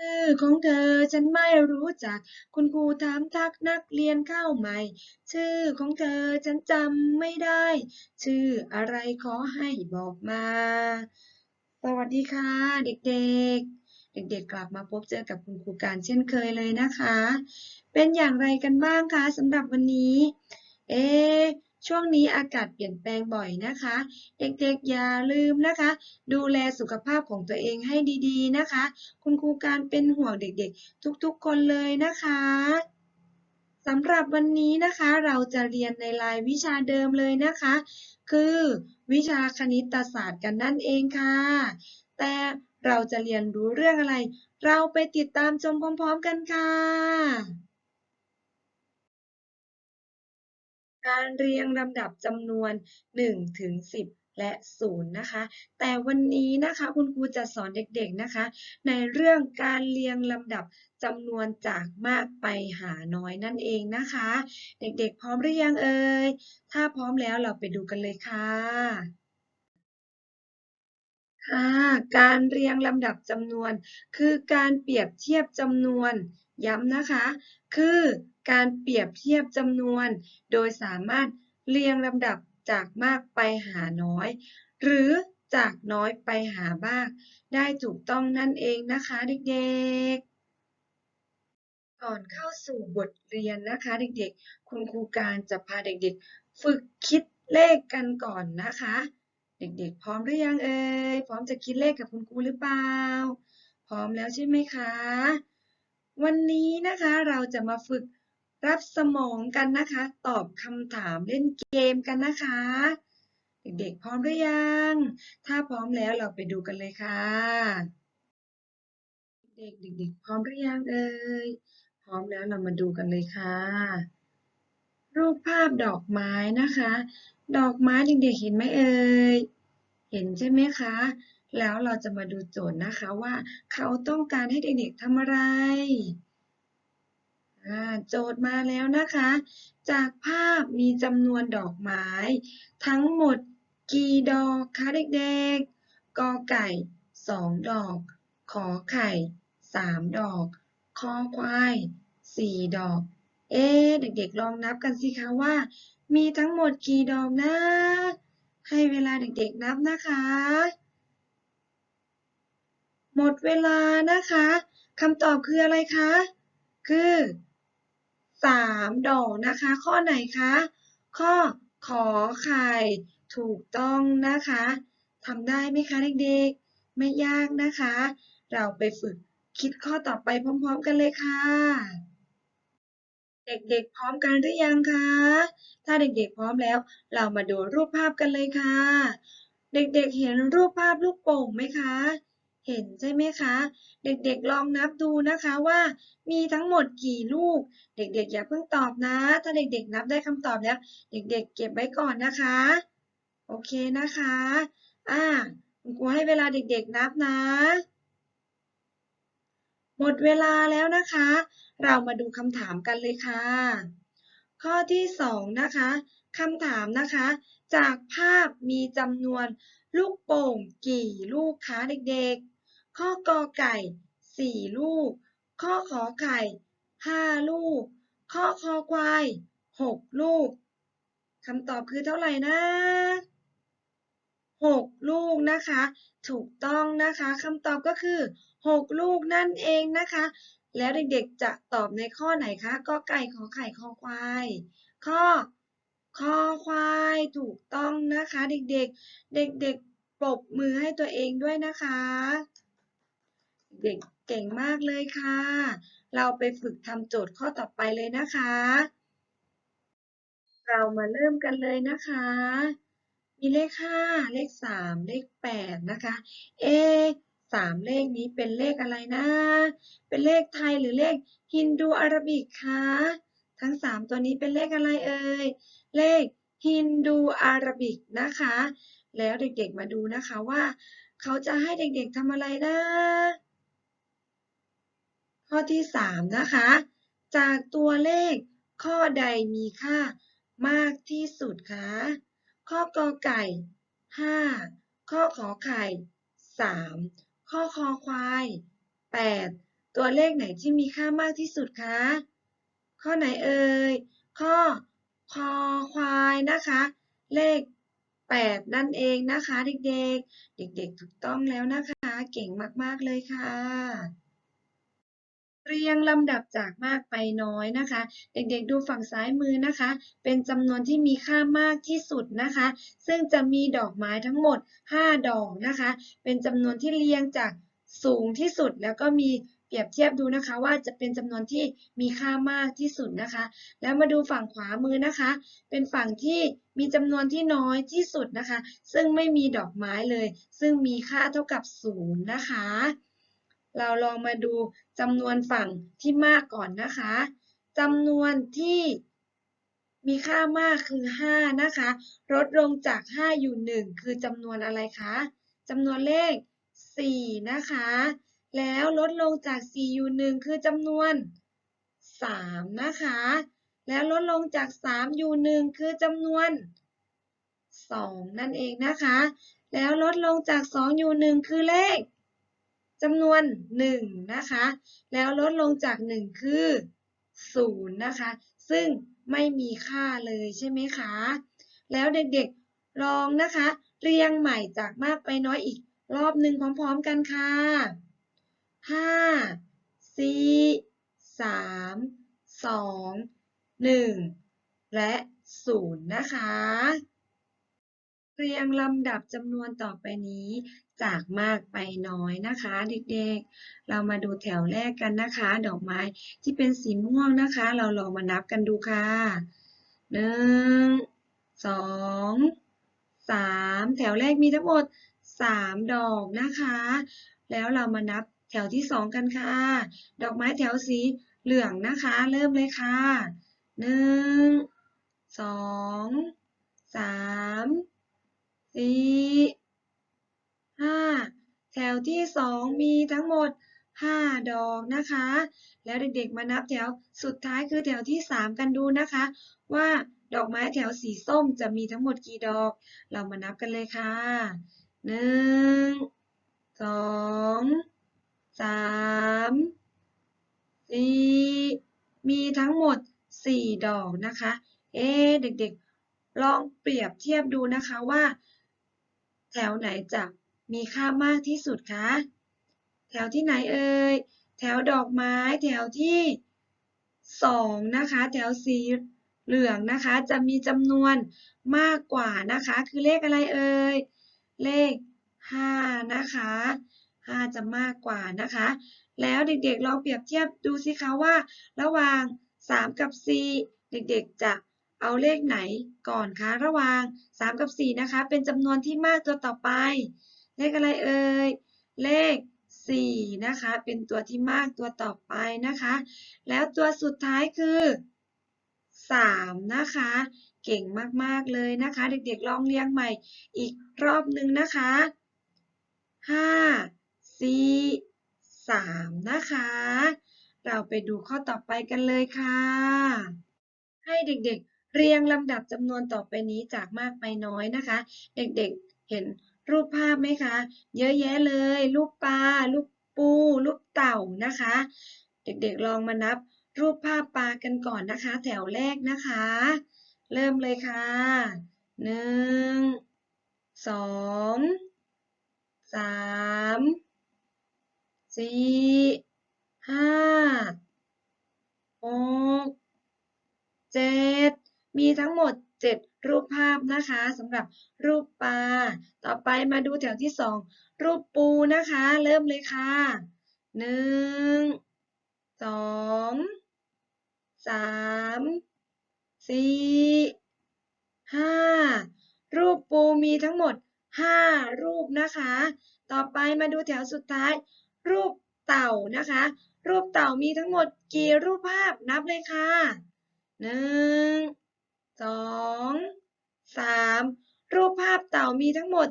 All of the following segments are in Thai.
ชื่อของเธอฉันไม่รู้จัก คุณครูถามทักนักเรียนเข้าใหม่ ชื่อของเธอฉันจำไม่ได้ ชื่ออะไรขอให้บอกมา สวัสดีค่ะ เด็กๆเด็กๆกลับมาพบเจอกับคุณครูการเช่นเคยเลยนะคะ เป็นอย่างไรกันบ้างคะสำหรับวันนี้ เอ๊ ช่วงนี้อากาศเปลี่ยนแปลงบ่อยนะคะ เด็กๆอย่าลืมนะคะ ดูแลสุขภาพของตัวเองให้ดีๆนะคะ คุณครูการเป็นห่วงเด็กๆ ทุกๆคนเลยนะคะสำหรับวันนี้นะคะ เราจะเรียนในรายวิชาเดิมเลยนะคะ คือวิชาคณิตศาสตร์กันนั่นเองค่ะ แต่เราจะเรียนรู้เรื่องอะไร เราไปติดตามชมพร้อมๆกันค่ะ การเรียงลำดับจำนวน 1 ถึง 10 และ 0 นะคะ แต่วันนี้นะคะคุณครูจะสอนเด็กๆนะคะ ในเรื่องการเรียงลำดับจำนวนจากมากไปหาน้อยนั่นเองนะคะ เด็กๆ พร้อมหรือยังเอ่ย ถ้าพร้อมแล้วเราไปดูกันเลยค่ะค่ะการเรียงลำดับจำนวน คือการเปรียบเทียบจำนวน ย้ำนะคะ คือการเปรียบเทียบจำนวน โดยสามารถเรียงลำดับจากมากไปหาน้อย หรือจากน้อยไปหามาก ได้ถูกต้องนั่นเองนะคะเด็กๆ ก่อนเข้าสู่บทเรียนนะคะเด็กๆ คุณครูการจะพาเด็กๆ ฝึกคิดเลขกันก่อนนะคะ เด็กๆ พร้อมหรือยังเอ่ยพร้อมจะคิดเลขกับคุณครูหรือเปล่า พร้อมแล้วใช่ไหมคะ วันนี้นะคะเราจะมาฝึกรับสมองกันนะคะ ตอบคำถามเล่นเกมกันนะคะ เด็กๆพร้อมหรือยัง ถ้าพร้อมแล้วเราไปดูกันเลยค่ะ เด็กๆพร้อมหรือยังเอ่ยพร้อมแล้วเรามาดูกันเลยค่ะ รูปภาพดอกไม้นะคะ ดอกไม้เด็กๆเห็นไหมเอ่ยเห็นใช่ไหมคะ แล้วเราจะมาดูโจทย์นะคะว่าเขาต้องการให้เด็กๆทำอะไร โจทย์มาแล้วนะคะ จากภาพมีจำนวนดอกไม้ ทั้งหมดกี่ดอกคะเด็กๆ กอไก่สองดอก ขอไข่สามดอก คอควายสี่ดอก เอ๊เด็กๆ ลองนับกันสิคะว่า มีทั้งหมดกี่ดอกนะ ให้เวลาเด็กๆนับนะคะ หมดเวลานะคะคำตอบคืออะไรคะ คือสามดอกนะคะ ข้อไหนคะ ข้อขอไข่ถูกต้องนะคะทำได้ไหมคะเด็กๆ ไม่ยากนะคะ เราไปฝึกคิดข้อต่อไปพร้อมๆกันเลยค่ะ เด็กๆ พร้อมกันหรือยังคะ ถ้าเด็กๆ พร้อมแล้ว เรามาดูรูปภาพกันเลยค่ะ เด็กๆ เห็นรูปภาพลูกโป่งไหมคะ เห็นใช่ไหมคะ เด็กๆลองนับดูนะคะว่า มีทั้งหมดกี่ลูก เด็กๆอย่าเพิ่งตอบนะ ถ้าเด็กๆนับได้คำตอบแล้ว เด็กๆ เก็บไว้ก่อนนะคะ โอเคนะคะ อ่าคุณครูให้เวลาเด็กๆนับนะ หมดเวลาแล้วนะคะ เรามาดูคำถามกันเลยค่ะ ข้อที่สองนะคะคำถามนะคะ จากภาพมีจำนวนลูกโป่งกี่ลูกคะเด็กๆ ข้อกอไก่สี่ลูก ข้อขอไข่ห้าลูก ข้อคอควายหกลูกคำตอบคือเท่าไหร่นะหกลูกนะคะ ถูกต้องนะคะคำตอบก็คือหกลูกนั่นเองนะคะ แล้วเด็กๆจะตอบในข้อไหนคะก็ไก่ขอไข่คอควายข้อคอควายถูกต้องนะคะ เด็กๆ เด็กๆปรบมือให้ตัวเองด้วยนะคะ เด็กเก่งมากเลยค่ะ เราไปฝึกทำโจทย์ข้อต่อไปเลยนะคะ เรามาเริ่มกันเลยนะคะ มีเลขห้าเลขสามเลขแปดนะคะ เอสามเลขนี้เป็นเลขอะไรนะ เป็นเลขไทยหรือเลขฮินดูอารบิกคะ ทั้งสามตัวนี้เป็นเลขอะไรเอ่ย เลขฮินดูอารบิกนะคะ แล้วเด็กๆมาดูนะคะว่า เขาจะให้เด็กๆทำอะไรนะ ข้อที่สามนะคะ จากตัวเลขข้อใดมีค่ามากที่สุดคะ ข้อกอไก่ห้าข้อขอไข่สามข้อคอควายแปดตัวเลขไหนที่มีค่ามากที่สุดคะ ข้อไหนเอ่ย ข้อคอควายนะคะ เลข 8 นั่นเองนะคะ เด็กๆ เด็กๆ ถูกต้องแล้วนะคะ เก่งมากๆเลยค่ะ เรียงลำดับจากมากไปน้อยนะคะ เด็กๆดูฝั่งซ้ายมือนะคะ เป็นจำนวนที่มีค่ามากที่สุดนะคะ ซึ่งจะมีดอกไม้ทั้งหมด 5 ดอกนะคะ เป็นจำนวนที่เรียงจากสูงที่สุดแล้วก็มีเปรียบเทียบดูนะคะว่าจะเป็นจำนวนที่มีค่ามากที่สุดนะคะ แล้วมาดูฝั่งขวามือนะคะ เป็นฝั่งที่มีจำนวนที่น้อยที่สุดนะคะ ซึ่งไม่มีดอกไม้เลย ซึ่งมีค่าเท่ากับศูนย์นะคะ เราลองมาดูจำนวนฝั่งที่มากก่อนนะคะจำนวนที่มีค่ามากคือ 5 นะคะลดลงจาก 5 อยู่ 1 คือจำนวนอะไรคะจำนวนเลข 4 นะคะ แล้วลดลงจาก 4 อยู่ 1 คือจำนวน 3 นะคะ แล้วลดลงจาก 3 อยู่ 1 คือจำนวน 2 นั่นเองนะคะ แล้วลดลงจาก 2 อยู่ 1 คือเลข จำนวน 1 นะคะ แล้วลดลงจาก 1 คือ 0 นะคะ ซึ่งไม่มีค่าเลยใช่ไหมคะ แล้วเด็กๆลองนะคะ เรียงใหม่จากมากไปน้อยอีกรอบหนึ่งพร้อมๆกันค่ะ 5 4 3 2 1 และ 0 นะคะ เรียงลำดับจำนวนต่อไปนี้ จากมากไปน้อยนะคะ เด็กๆ เรามาดูแถวแรกกันนะคะ ดอกไม้ที่เป็นสีม่วงนะคะ เราลองมานับกันดูค่ะหนึ่งสองสามแถวแรกมีทั้งหมดสามดอกนะคะ แล้วเรามานับแถวที่สองกันค่ะ ดอกไม้แถวสีเหลืองนะคะ เริ่มเลยค่ะหนึ่งสองสาม สี่ห้าแถวที่สองมีทั้งหมดห้าดอกนะคะ แล้วเด็กๆมานับแถวสุดท้ายคือแถวที่สามกันดูนะคะ ว่าดอกไม้แถวสีส้มจะมีทั้งหมดกี่ดอก เรามานับกันเลยค่ะหนึ่งสองสามสี่มีทั้งหมดสี่ดอกนะคะ เอ๊เด็กๆ ลองเปรียบเทียบดูนะคะว่า แถวไหนจะมีค่ามากที่สุดคะ แถวที่ไหนเอ่ย แถวดอกไม้ แถวที่สองนะคะ แถวสีเหลืองนะคะ จะมีจำนวนมากกว่านะคะ คือเลขอะไรเอ่ย เลขห้านะคะห้าจะมากกว่านะคะ แล้วเด็กๆลองเปรียบเทียบดูสิคะว่า ระหว่างสามกับสี่เด็กๆจะ เอาเลขไหนก่อนคะระหว่าง 3 กับ 4 นะคะ เป็นจำนวนที่มากตัวต่อไป เลขอะไรเอ่ย เลข 4 นะคะ เป็นตัวที่มากตัวต่อไปนะคะ แล้วตัวสุดท้ายคือ 3 นะคะ เก่งมากๆเลยนะคะ เด็กๆลองเรียงใหม่อีกรอบหนึ่งนะคะ 5 4 3 นะคะ เราไปดูข้อต่อไปกันเลยค่ะให้เด็กๆ เรียงลำดับจำนวนต่อไปนี้จากมากไปน้อยนะคะ เด็กๆเห็นรูปภาพไหมคะ เยอะแยะเลย รูปปลา รูปปู รูปเต่านะคะ เด็กๆลองมานับรูปภาพปลากันก่อนนะคะ แถวแรกนะคะ เริ่มเลยค่ะหนึ่งสองสามสี่ห้าหกเจ็ด มีทั้งหมด 7 รูปภาพนะคะสำหรับรูปปลา ต่อไปมาดูแถวที่ 2 รูปปูนะคะ เริ่มเลยค่ะ 1 2 3 4 5 รูปปูมีทั้งหมด 5 รูปนะคะ ต่อไปมาดูแถวสุดท้าย รูปเต่านะคะ รูปเต่ามีทั้งหมดกี่รูปภาพนับเลยค่ะหนึ่ง สองสามรูปภาพเต่ามีทั้งหมด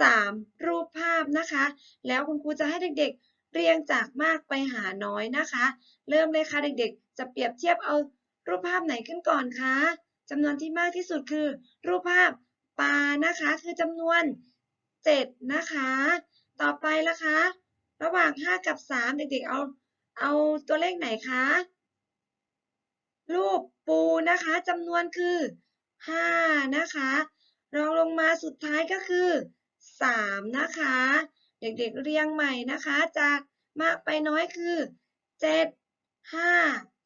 สามรูปภาพนะคะ แล้วคุณครูจะให้เด็กๆ เรียงจากมากไปหาน้อยนะคะ เริ่มเลยค่ะเด็กๆ จะเปรียบเทียบเอารูปภาพไหนขึ้นก่อนคะจำนวนที่มากที่สุดคือ รูปภาพปลานะคะ คือจำนวนเจ็ดนะคะ ต่อไปละคะ ระหว่าง 5 กับ 3 เด็กๆ เอา เอาตัวเลขไหนคะ รูป ปูนะคะจำนวนคือ 5 นะคะ รองลงมาสุดท้ายก็คือ 3 นะคะ เด็กๆเรียงใหม่นะคะ จากมากไปน้อยคือ 7 5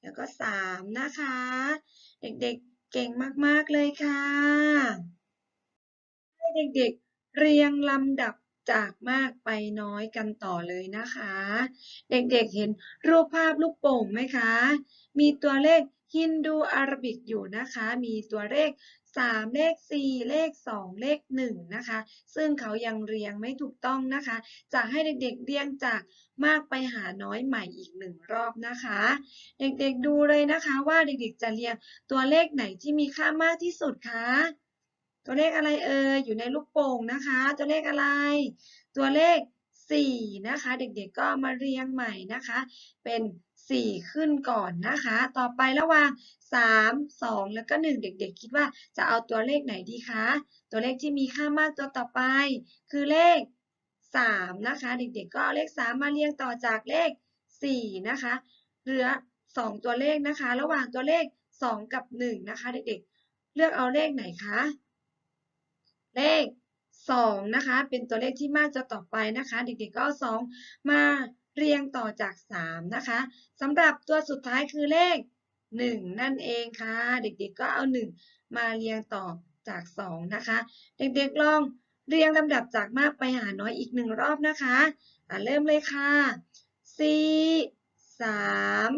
แล้วก็ 3 นะคะ เด็กๆเก่งมากๆเลยค่ะ ให้เด็กๆเรียงลำดับ จากมากไปน้อยกันต่อเลยนะคะ เด็กๆเห็นรูปภาพลูกโป่งไหมคะ มีตัวเลขฮินดูอารบิกอยู่นะคะ มีตัวเลข 3 เลข 4 เลข 2 เลข 1 นะคะ ซึ่งเขายังเรียงไม่ถูกต้องนะคะ จะให้เด็กๆเรียงจากมากไปหาน้อยใหม่อีกหนึ่งรอบนะคะ เด็กๆดูเลยนะคะว่าเด็กๆจะเรียงตัวเลขไหนที่มีค่ามากที่สุดคะ ตัวเลขอะไรเอ่ยอยู่ในลูกโป่งนะคะ ตัวเลขอะไร ตัวเลข 4 นะคะ เด็กๆก็มาเรียงใหม่นะคะ เป็น 4 ขึ้นก่อนนะคะ ต่อไประหว่าง 3 2 แล้วก็ 1 เด็กๆ คิดว่าจะเอาตัวเลขไหนดีคะ ตัวเลขที่มีค่ามากตัวต่อไป คือเลข 3 นะคะ เด็กๆ ก็เอาเลข 3 มาเรียงต่อจากเลข 4 นะคะ เหลือ 2 ตัวเลขนะคะ ระหว่างตัวเลข 2 กับ 1 นะคะ เด็กๆ เลือกเอาเลขไหนคะ เลข2นะคะ เป็นตัวเลขที่มากตัวต่อไปนะคะ เด็กๆก็เอา2มาเรียงต่อจาก 3 นะคะสำหรับตัวสุดท้ายคือเลข 1 นั่นเองค่ะ เด็กๆก็เอา 1 มาเรียงต่อจาก 2 นะคะ เด็กๆลองเรียงลำดับจากมากไปหาน้อยอีกหนึ่งรอบนะคะอะเริ่มเลยค่ะ4 3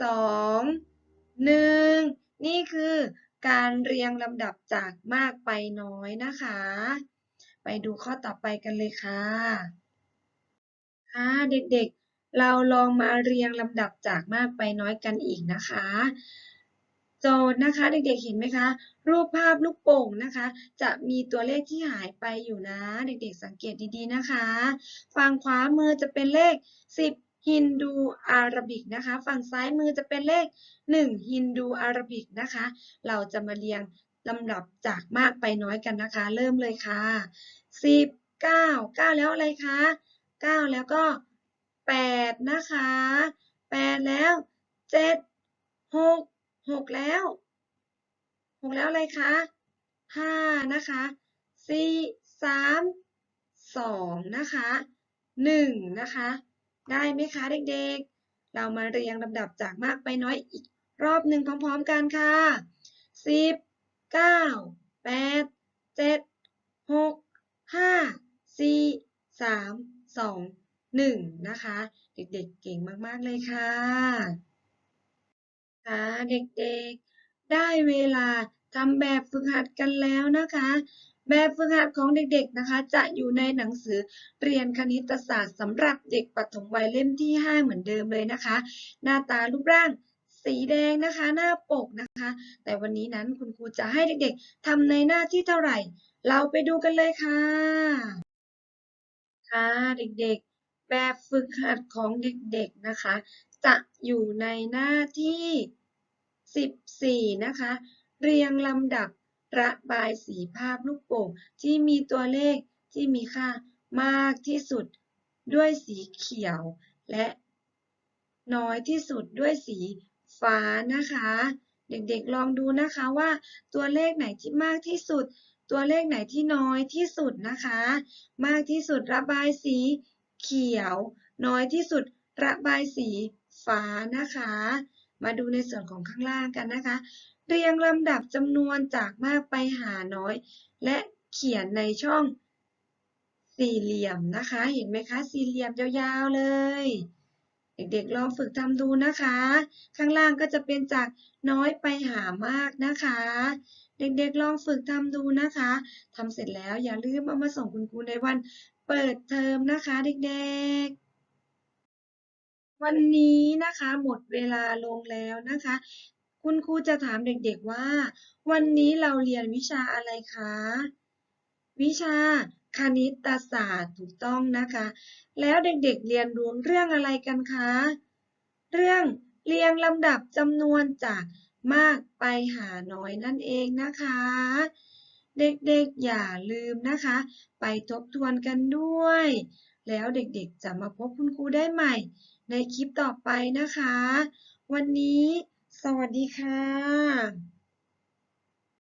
2 1 นี่คือ การเรียงลำดับจากมากไปน้อยนะคะ ไปดูข้อต่อไปกันเลยค่ะค่ะเด็กๆ เราลองมาเรียงลำดับจากมากไปน้อยกันอีกนะคะ โจทย์นะคะเด็กๆเห็นไหมคะ รูปภาพลูกโป่งนะคะ จะมีตัวเลขที่หายไปอยู่นะ เด็กๆสังเกตดีๆนะคะ ฝั่งขวามือจะเป็นเลข 10 ฮินดูอาราบิกนะคะ ฝั่งซ้ายมือจะเป็นเลข 1 ฮินดูอาราบิกนะคะ เราจะมาเรียงลำดับจากมากไปน้อยกันนะคะ เริ่มเลยค่ะ 10 9 9 แล้วอะไรคะ 9 แล้วก็ 8 นะคะ 8 แล้ว 7 6 6 แล้ว 6 แล้วอะไรคะ 5 นะคะ 4 3 2 นะคะ 1 นะคะ ได้ไหมคะเด็กๆ เรามาเรียงลำดับจากมากไปน้อยอีกรอบหนึ่งพร้อมๆกันค่ะ 10 9 8 7 6 5 4 3 2 1 นะคะ เด็กๆ เก่งมากๆเลยค่ะค่ะเด็กๆ ได้เวลาทำแบบฝึกหัดกันแล้วนะคะ แบบฝึกหัดของเด็กๆนะคะ จะอยู่ในหนังสือเรียนคณิตศาสตร์สำหรับเด็กปฐมวัยเล่มที่ 5 เหมือนเดิมเลยนะคะ หน้าตารูปร่างสีแดงนะคะหน้าปกนะคะ แต่วันนี้นั้นคุณครูจะให้เด็กๆทำในหน้าที่เท่าไหร่ เราไปดูกันเลยค่ะ ค่ะเด็กๆ แบบฝึกหัดของเด็กๆนะคะ จะอยู่ในหน้าที่ 14 นะคะ เรียงลำดับ ระบายสีภาพลูกโป่งที่มีตัวเลขที่มีค่ามากที่สุดด้วยสีเขียว และน้อยที่สุดด้วยสีฟ้านะคะ เด็กๆลองดูนะคะว่าตัวเลขไหนที่มากที่สุด ตัวเลขไหนที่น้อยที่สุดนะคะ มากที่สุดระบายสีเขียว น้อยที่สุดระบายสีฟ้านะคะ มาดูในส่วนของข้างล่างกันนะคะ เรียงลำดับจำนวนจากมากไปหาน้อย และเขียนในช่องสี่เหลี่ยมนะคะ เห็นไหมคะสี่เหลี่ยมยาวๆเลย เด็กๆลองฝึกทำดูนะคะ ข้างล่างก็จะเป็นจากน้อยไปหามากนะคะ เด็กๆลองฝึกทำดูนะคะทำเสร็จแล้วอย่าลืมเอามาส่งคุณครูในวันเปิดเทอมนะคะ เด็กๆวันนี้นะคะหมดเวลาลงแล้วนะคะ คุณครูจะถามเด็กๆว่า วันนี้เราเรียนวิชาอะไรคะ วิชาคณิตศาสตร์ถูกต้องนะคะ แล้วเด็กๆเรียนรู้เรื่องอะไรกันคะ เรื่องเรียงลำดับจำนวนจากมากไปหาน้อยนั่นเองนะคะ เด็กๆอย่าลืมนะคะ ไปทบทวนกันด้วย แล้วเด็กๆจะมาพบคุณครูได้ใหม่ ในคลิปต่อไปนะคะ วันนี้ สวัสดีค่ะ